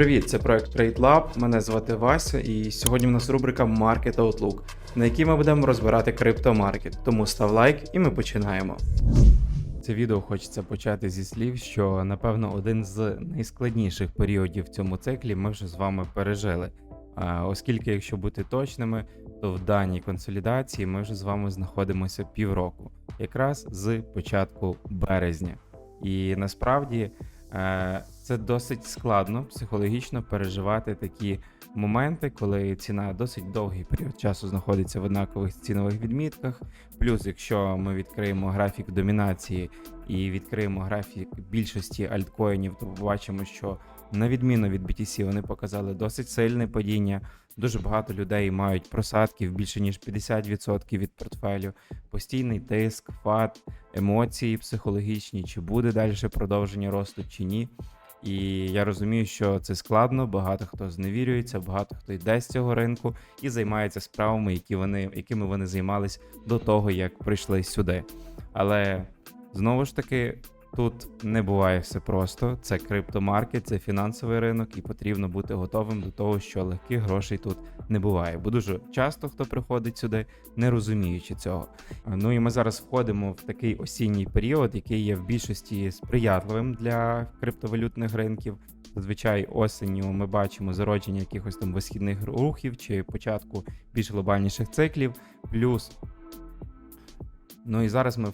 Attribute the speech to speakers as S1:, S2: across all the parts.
S1: Привіт, це проект Trade Lab. Мене звати Вася, і сьогодні в нас рубрика Market Outlook, на якій ми будемо розбирати криптомаркет. Тому став лайк і ми починаємо. Це відео хочеться почати зі слів, що напевно один з найскладніших періодів в цьому циклі ми вже з вами пережили. Оскільки, якщо бути точними, то в даній консолідації ми вже з вами знаходимося півроку, якраз з початку березня. І насправді е, це досить складно психологічно переживати такі моменти, коли ціна досить довгий період часу знаходиться в однакових цінових відмітках. Плюс, якщо ми відкриємо графік домінації і відкриємо графік більшості альткоїнів, то побачимо, що на відміну від BTC вони показали досить сильне падіння. Дуже багато людей мають просадки в більше ніж 50% від портфелю, постійний тиск, фат, емоції психологічні, чи буде далі продовження росту, чи ні. І я розумію, що це складно. Багато хто зневірюється, багато хто йде з цього ринку і займається справами, які вони, якими вони займались до того, як прийшли сюди. Але знову ж таки, тут не буває все просто. Це криптомаркет, це фінансовий ринок, і потрібно бути готовим до того, що легких грошей тут не буває. Бо дуже часто хто приходить сюди, не розуміючи цього. Ну і ми зараз входимо в такий осінній період, який є в більшості сприятливим для криптовалютних ринків. Зазвичай осенню ми бачимо зародження якихось там висхідних рухів чи початку більш глобальніших циклів. Плюс, ну і зараз ми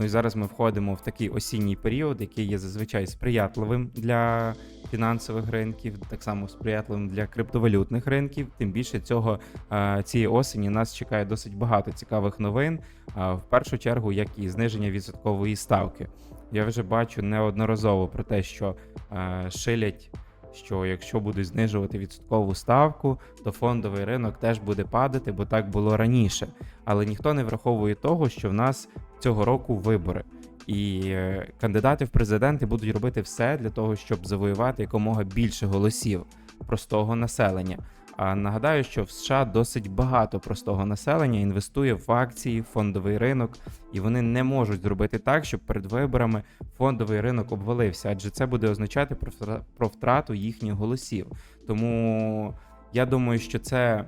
S1: Ну і зараз ми входимо в такий осінній період, який є зазвичай сприятливим для фінансових ринків, так само сприятливим для криптовалютних ринків. Тим більше цього е, цієї осені нас чекає досить багато цікавих новин. е, В першу чергу, як і зниження відсоткової ставки. Я вже бачу неодноразово про те, що е, шилять. Що якщо будуть знижувати відсоткову ставку, то фондовий ринок теж буде падати, бо так було раніше. Але ніхто не враховує того, що в нас цього року вибори. І е, кандидати в президенти будуть робити все для того, щоб завоювати якомога більше голосів простого населення. А нагадаю, що в США досить багато простого населення інвестує в акції, фондовий ринок, і вони не можуть зробити так, щоб перед виборами фондовий ринок обвалився, адже це буде означати про втрату їхніх голосів. Тому я думаю, що це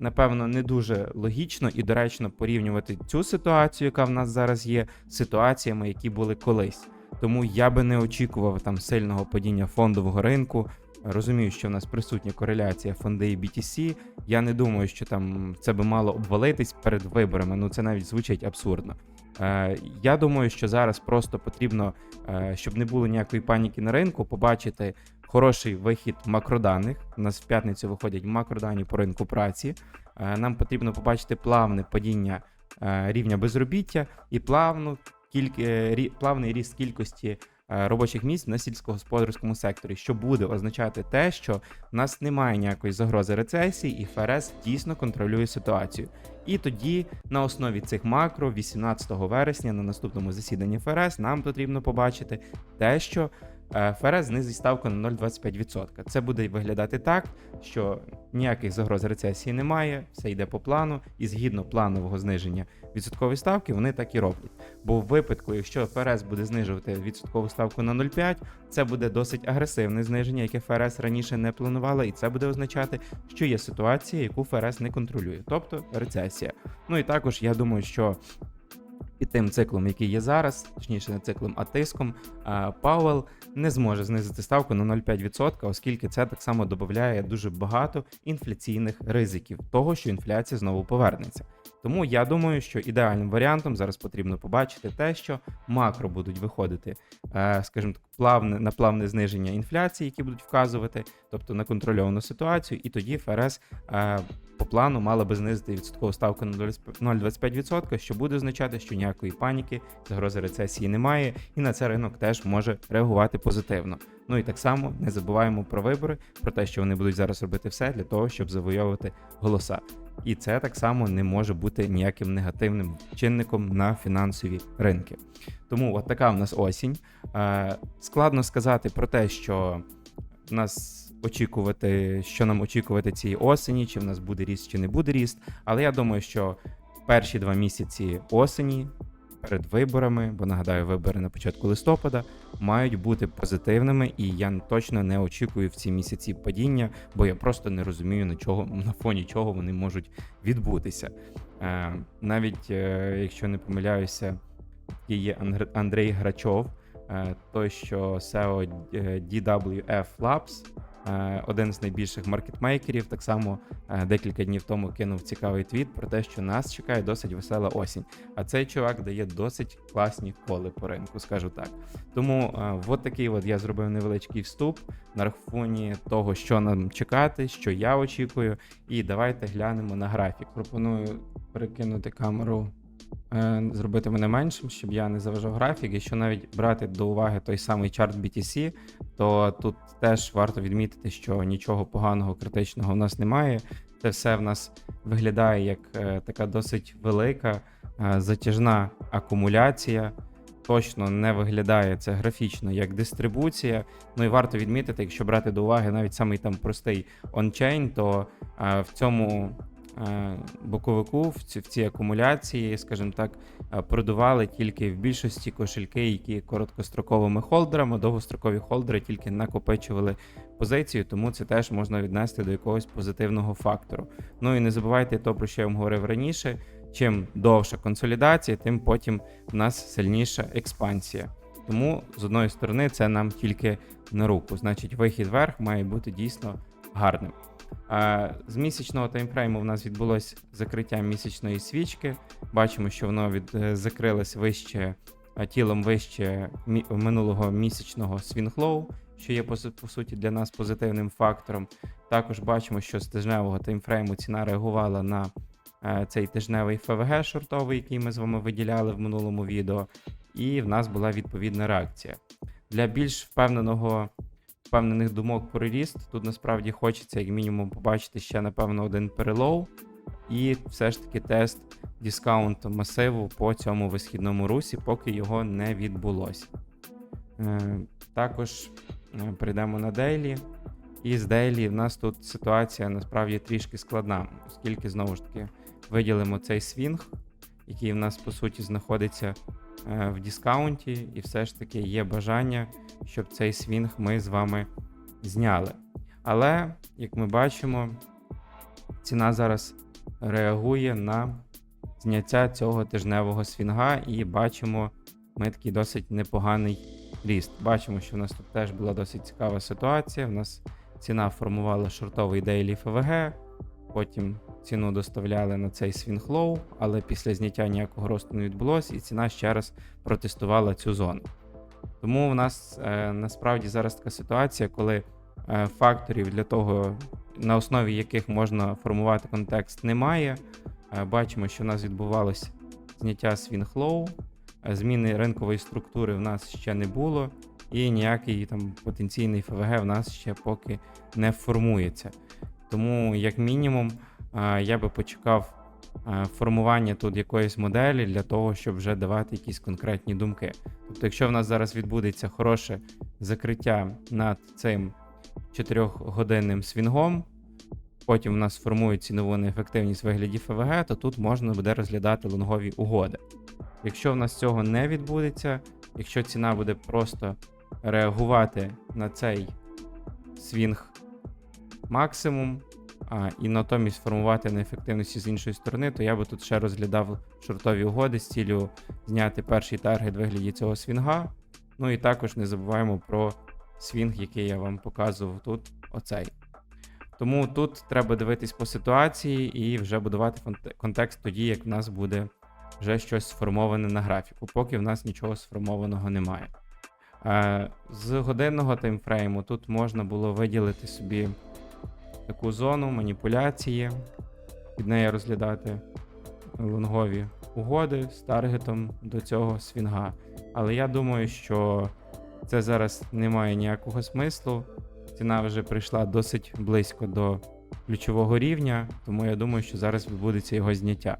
S1: напевно не дуже логічно і доречно порівнювати цю ситуацію, яка в нас зараз є, з ситуаціями, які були колись. Тому я би не очікував там сильного падіння фондового ринку. Розумію, що в нас присутня кореляція фонди і BTC. Я не думаю, що там це би мало обвалитись перед виборами. Ну це навіть звучить абсурдно. Е, я думаю, що зараз просто потрібно, е, щоб не було ніякої паніки на ринку, побачити хороший вихід макроданих. У нас в п'ятницю виходять макродані по ринку праці. Е, Нам потрібно побачити плавне падіння е, рівня безробіття і плавну кільк... е, рі- плавний ріст кількості робочих місць на сільськогосподарському секторі, що буде означати те, що в нас немає ніякої загрози рецесії, і ФРС дійсно контролює ситуацію. І тоді на основі цих макро, 18 вересня, на наступному засіданні ФРС, нам потрібно побачити те, що е, ФРС знизить ставку на 0,25%. Це буде виглядати так, що ніяких загроз рецесії немає, все йде по плану, і згідно планового зниження відсоткової ставки, вони так і роблять. Бо в випадку, якщо ФРС буде знижувати відсоткову ставку на 0,5, це буде досить агресивне зниження, яке ФРС раніше не планувала, і це буде означати, що є ситуація, яку ФРС не контролює, тобто рецесія. Ну і також я думаю, що під тим циклом, який є зараз, точніше не циклом, а тиском, а, Пауел не зможе знизити ставку на 0,5%, оскільки це так само додає дуже багато інфляційних ризиків того, що інфляція знову повернеться. Тому я думаю, що ідеальним варіантом зараз потрібно побачити те, що макро будуть виходити, е, скажімо так, плавне на плавне зниження інфляції, які будуть вказувати, тобто на контрольовану ситуацію, і тоді ФРС е, по плану мала би знизити відсоткову ставку на 0,25%, що буде означати, що ніякої паніки, загрози рецесії немає, і на це ринок теж може реагувати позитивно. Ну і так само не забуваємо про вибори, про те, що вони будуть зараз робити все для того, щоб завойовувати голоса. І це так само не може бути ніяким негативним чинником на фінансові ринки. Тому от така в нас осінь. Е, складно сказати про те, що в нас очікувати, що нам очікувати цієї осені, чи в нас буде ріст, чи не буде ріст. Але я думаю, що перші два місяці осені перед виборами, бо нагадаю, вибори на початку листопада, мають бути позитивними, і я точно не очікую в ці місяці падіння, бо я просто не розумію на чого на фоні чого вони можуть відбутися. Е, навіть е, якщо не помиляюся, є Андрей Грачов, е, той, що SEO DWF Labs, один з найбільших маркетмейкерів, так само е, декілька днів тому кинув цікавий твіт про те, що нас чекає досить весела осінь. А цей чувак дає досить класні коли по ринку, скажу так. Тому е, от такий от я зробив невеличкий вступ на фоні того, що нам чекати, що я очікую. І давайте глянемо на графік. Пропоную перекинути камеру, е, зробити мене меншим, щоб я не заважав графік. Якщо навіть брати до уваги той самий чарт BTC, то тут теж варто відмітити, що нічого поганого, критичного в нас немає. Це все в нас виглядає як е, така досить велика е, затяжна акумуляція. Точно не виглядає це графічно як дистрибуція. Ну і варто відмітити, якщо брати до уваги навіть самий там простий ончейн, то е, в цьому боковику, в, ці, в цій акумуляції, скажімо так, е, продували тільки в більшості кошельки, які короткостроковими холдерами, довгострокові холдери тільки накопичували позицію, тому це теж можна віднести до якогось позитивного фактору. Ну і не забувайте то, про що я вам говорив раніше. Чим довша консолідація, тим потім в нас сильніша експансія. Тому з одної сторони це нам тільки на руку. Значить, вихід вверх має бути дійсно гарним. З місячного таймфрейму в нас відбулось закриття місячної свічки. Бачимо, що воно від е, закрилось вище тілом вище мі- минулого місячного свінглоу, що є по, по суті для нас позитивним фактором. Також бачимо, що з тижневого таймфрейму ціна реагувала на е, цей тижневий ФВГ шортовий, який ми з вами виділяли в минулому відео, і в нас була відповідна реакція. Для більш впевненого впевнених думок про ріст, тут насправді хочеться, як мінімум, побачити ще, напевно, один перелоу, і все ж таки тест дискаунт масиву по цьому висхідному русі, поки його не відбулося. Е, також е, перейдемо на дейлі. І з дейлі в нас тут ситуація насправді трішки складна, оскільки знову ж таки виділимо цей свінг, який в нас по суті знаходиться в дискаунті, і все ж таки є бажання, щоб цей свінг ми з вами зняли. Але, як ми бачимо, ціна зараз реагує на зняття цього тижневого свінга, і бачимо ми такий досить непоганий ріст. Бачимо, що в нас тут теж була досить цікава ситуація. В нас ціна формувала шортовий дейлі ФВГ, потім ціну доставляли на цей свінг-лоу, але після зняття ніякого росту не відбулося, і ціна ще раз протестувала цю зону. Тому в нас е, насправді зараз така ситуація, коли е, факторів для того, на основі яких можна формувати контекст, немає. Е, бачимо, що в нас відбувалось зняття свінг-лоу, е, зміни ринкової структури в нас ще не було, і ніякий там потенційний ФВГ в нас ще поки не формується. Тому, як мінімум, е, я би почекав е, формування тут якоїсь моделі для того, щоб вже давати якісь конкретні думки. Тобто, якщо в нас зараз відбудеться хороше закриття над цим 4-годинним свінгом, потім в нас формують цінову неефективність в вигляді ФВГ, то тут можна буде розглядати лонгові угоди. Якщо в нас цього не відбудеться, якщо ціна буде просто реагувати на цей свінг максимум, а, і натомість формувати неефективності з іншої сторони, то я би тут ще розглядав шортові угоди з цілею зняти перший таргет вигляді цього свінга. Ну і також не забуваємо про свінг, який я вам показував тут, оцей. Тому тут треба дивитись по ситуації і вже будувати контекст тоді, як в нас буде вже щось сформоване на графіку, поки в нас нічого сформованого немає. Е, З годинного таймфрейму тут можна було виділити собі таку зону маніпуляції, під нею розглядати лонгові угоди з таргетом до цього свінга. Але я думаю, що це зараз не має ніякого смислу. Ціна вже прийшла досить близько до ключового рівня, тому я думаю, що зараз відбудеться його зняття.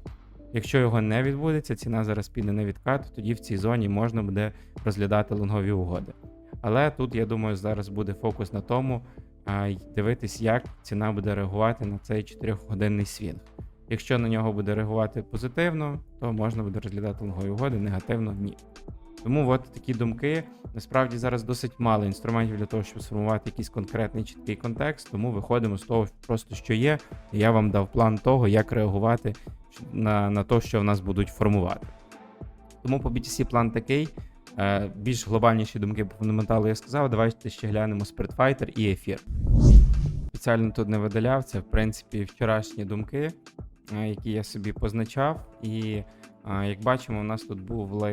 S1: Якщо його не відбудеться, ціна зараз піде на відкат, тоді в цій зоні можна буде розглядати лонгові угоди. Але тут, я думаю, зараз буде фокус на тому, а, й дивитись, як ціна буде реагувати на цей 4-годинний свінг. Якщо на нього буде реагувати позитивно, то можна буде розглядати лонгові угоди, негативно ні. Тому от такі думки. Насправді зараз досить мало інструментів для того, щоб сформувати якийсь конкретний чіткий контекст, тому виходимо з того, просто що є. І я вам дав план того, як реагувати на, на те, що в нас будуть формувати. Тому по BTC план такий. Е, Більш глобальніші думки по фундаменталу я сказав. Давайте ще глянемо Spiritfighter і ефір. Спеціально тут не видаляв. Це, в принципі, вчорашні думки, е, які я собі позначав. І е, як бачимо, у нас тут був,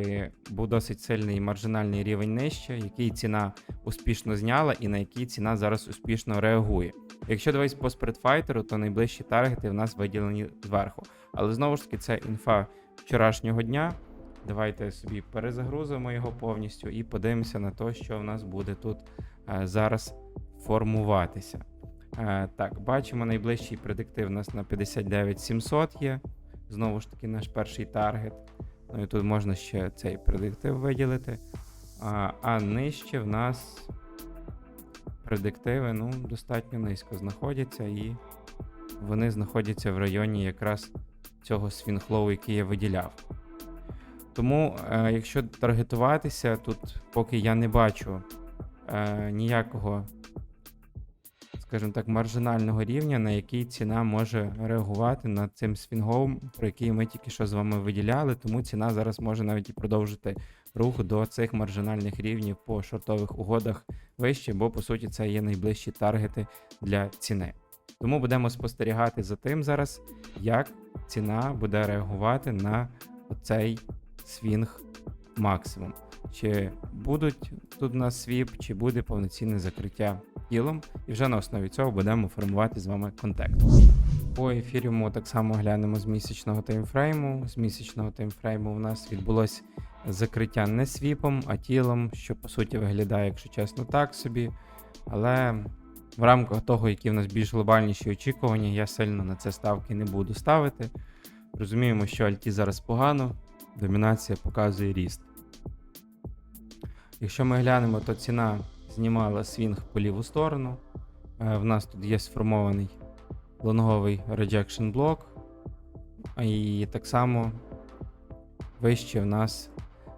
S1: був досить сильний маржинальний рівень нижче, який ціна успішно зняла, і на який ціна зараз успішно реагує. Якщо дивись по Spiritfighter, то найближчі таргети в нас виділені зверху. Але знову ж таки, це інфа вчорашнього дня. Давайте собі перезагрузимо його повністю і подивимося на те, що в нас буде тут е, зараз формуватися. Е, так, бачимо, найближчий предиктив у нас на 59 700 є. Знову ж таки, наш перший таргет. Ну і тут можна ще цей предиктив виділити. А, а нижче в нас предиктиви ну, достатньо низько знаходяться, і вони знаходяться в районі якраз цього свінхлоу, який я виділяв. Тому, е, якщо таргетуватися, тут поки я не бачу е, ніякого, скажімо так, маржинального рівня, на який ціна може реагувати над цим свінгом, про який ми тільки що з вами виділяли, тому ціна зараз може навіть і продовжити рух до цих маржинальних рівнів по шортових угодах вище, бо по суті це є найближчі таргети для ціни. Тому будемо спостерігати за тим зараз, як ціна буде реагувати на цей свінг максимум. Чи будуть тут у нас свіп, чи буде повноцінне закриття тілом, і вже на основі цього будемо формувати з вами контекст. По ефіріуму так само глянемо з місячного таймфрейму. З місячного таймфрейму у нас відбулось закриття не свіпом, а тілом, що по суті виглядає, якщо чесно, так собі. Але в рамках того, які в нас більш глобальніші очікування, я сильно на це ставки не буду ставити. Розуміємо, що альті зараз погано, домінація показує ріст. Якщо ми глянемо, то ціна знімала свінг по ліву сторону. Е, В нас тут є сформований лонговий rejection блок. І так само вище в нас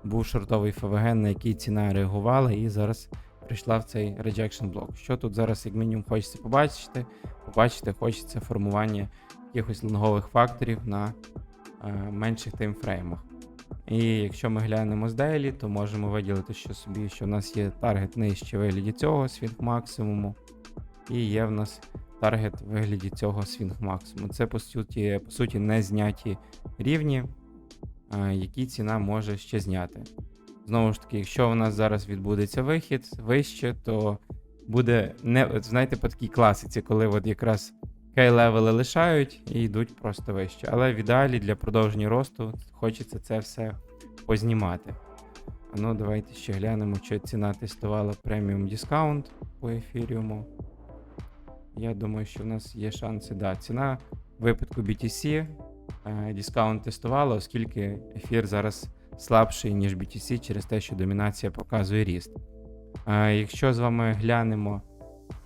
S1: був шортовий ФВГ, на який ціна реагувала, і зараз прийшла в цей rejection блок. Що тут зараз, як мінімум, хочеться побачити? Побачити, хочеться формування якихось лонгових факторів на е, менших таймфреймах. І якщо ми глянемо з Daily, то можемо виділити що собі, що в нас є таргет нижче вигляді цього свінг максимуму, і є в нас таргет в вигляді цього свінг максимуму. Це по суті, по суті не зняті рівні, які ціна може ще зняти. Знову ж таки, якщо у нас зараз відбудеться вихід вище, то буде не знаєте, по такій класиці, коли от якраз кей-левели лишають і йдуть просто вище. Але в ідеалі для продовження росту хочеться це все познімати. Ну, давайте ще глянемо, чи ціна тестувала преміум дискаунт по ефіріуму. Я думаю, що в нас є шанси. Да, ціна в випадку BTC е, дискаунт тестувала, оскільки ефір зараз слабший, ніж BTC, через те, що домінація показує ріст. Е, якщо з вами глянемо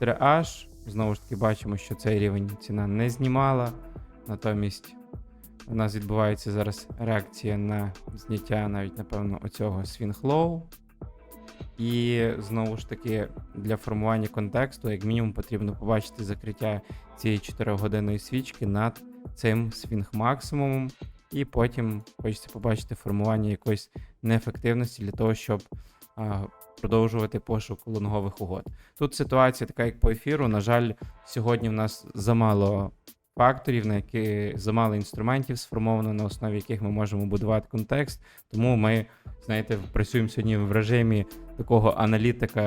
S1: 3H, знову ж таки бачимо, що цей рівень ціна не знімала. Натомість у нас відбувається зараз реакція на зняття навіть, напевно, оцього low. І знову ж таки, для формування контексту, як мінімум, потрібно побачити закриття цієї 4-годинної свічки над цим свінг максимумом. І потім хочеться побачити формування якоїсь неефективності для того, щоб а, продовжувати пошук лонгових угод. Тут ситуація така, як по ефіру. На жаль, сьогодні в нас замало факторів, на які замало інструментів сформовано, на основі яких ми можемо будувати контекст. Тому ми, знаєте, працюємо сьогодні в режимі такого аналітика,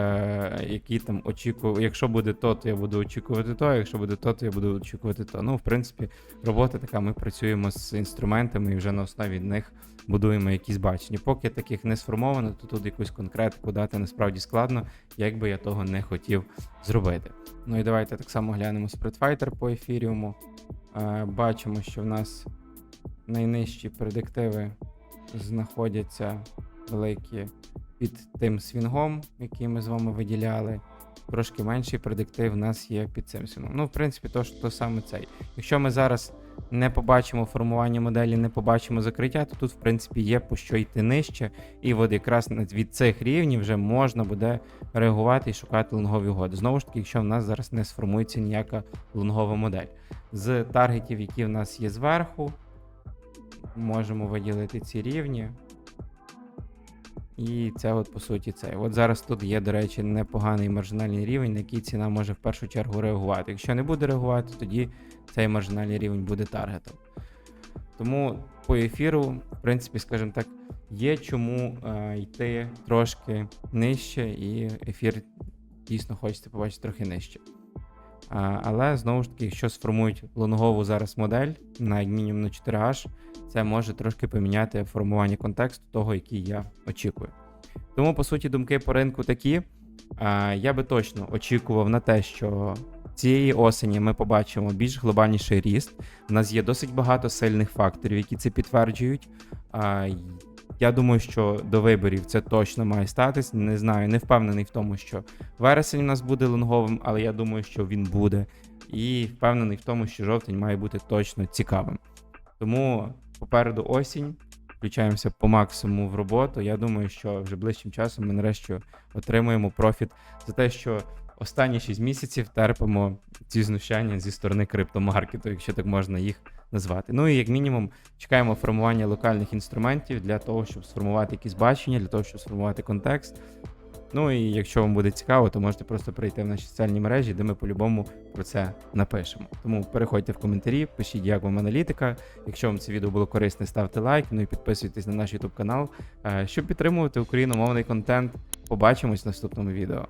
S1: який там очікує, якщо буде то, то я буду очікувати то, якщо буде то, то я буду очікувати то. Ну, в принципі, робота така, ми працюємо з інструментами і вже на основі них будуємо якісь бачення. Поки таких не сформовано, то тут якусь конкретику дати насправді складно, як би я того не хотів зробити. Ну і давайте так само глянемо Spreadfighter по ефіріуму. Бачимо, що в нас найнижчі предиктиви знаходяться великі під тим свінгом, який ми з вами виділяли. Трошки менший предиктив в нас є під цим свінгом. Ну, в принципі, то, то саме цей. Якщо ми зараз не побачимо формування моделі, не побачимо закриття, то тут, в принципі, є по що йти нижче. І от якраз від цих рівнів вже можна буде реагувати і шукати лонгові угоди. Знову ж таки, якщо в нас зараз не сформується ніяка лонгова модель. З таргетів, які в нас є зверху, можемо виділити ці рівні. І це, от, по суті, це. От зараз тут є, до речі, непоганий маржинальний рівень, на який ціна може в першу чергу реагувати. Якщо не буде реагувати, тоді цей маржинальний рівень буде таргетом. Тому по ефіру, в принципі, скажімо так, є чому е, йти трошки нижче, і ефір дійсно хочеться побачити трохи нижче. А, але знову ж таки, якщо сформують лонгову зараз модель на мінімум на 4H, це може трошки поміняти формування контексту того, який я очікую. Тому, по суті, думки по ринку такі. Я би точно очікував на те, що цієї осені ми побачимо більш глобальніший ріст. У нас є досить багато сильних факторів, які це підтверджують. Я думаю, що до виборів це точно має статись. Не знаю, не впевнений в тому, що вересень у нас буде лонговим, але я думаю, що він буде. І впевнений в тому, що жовтень має бути точно цікавим. Тому попереду осінь. Включаємося по максимуму в роботу. Я думаю, що вже ближчим часом ми нарешті отримуємо профіт за те, що останні 6 місяців терпимо ці знущання зі сторони криптомаркету, якщо так можна їх назвати. Ну і як мінімум чекаємо формування локальних інструментів для того, щоб сформувати якісь бачення, для того, щоб сформувати контекст. Ну і якщо вам буде цікаво, то можете просто прийти в наші соціальні мережі, де ми по-любому про це напишемо. Тому переходьте в коментарі, пишіть, як вам аналітика. Якщо вам це відео було корисне, ставте лайк, ну і підписуйтесь на наш YouTube канал, е, щоб підтримувати україномовний контент. Побачимось в наступному відео.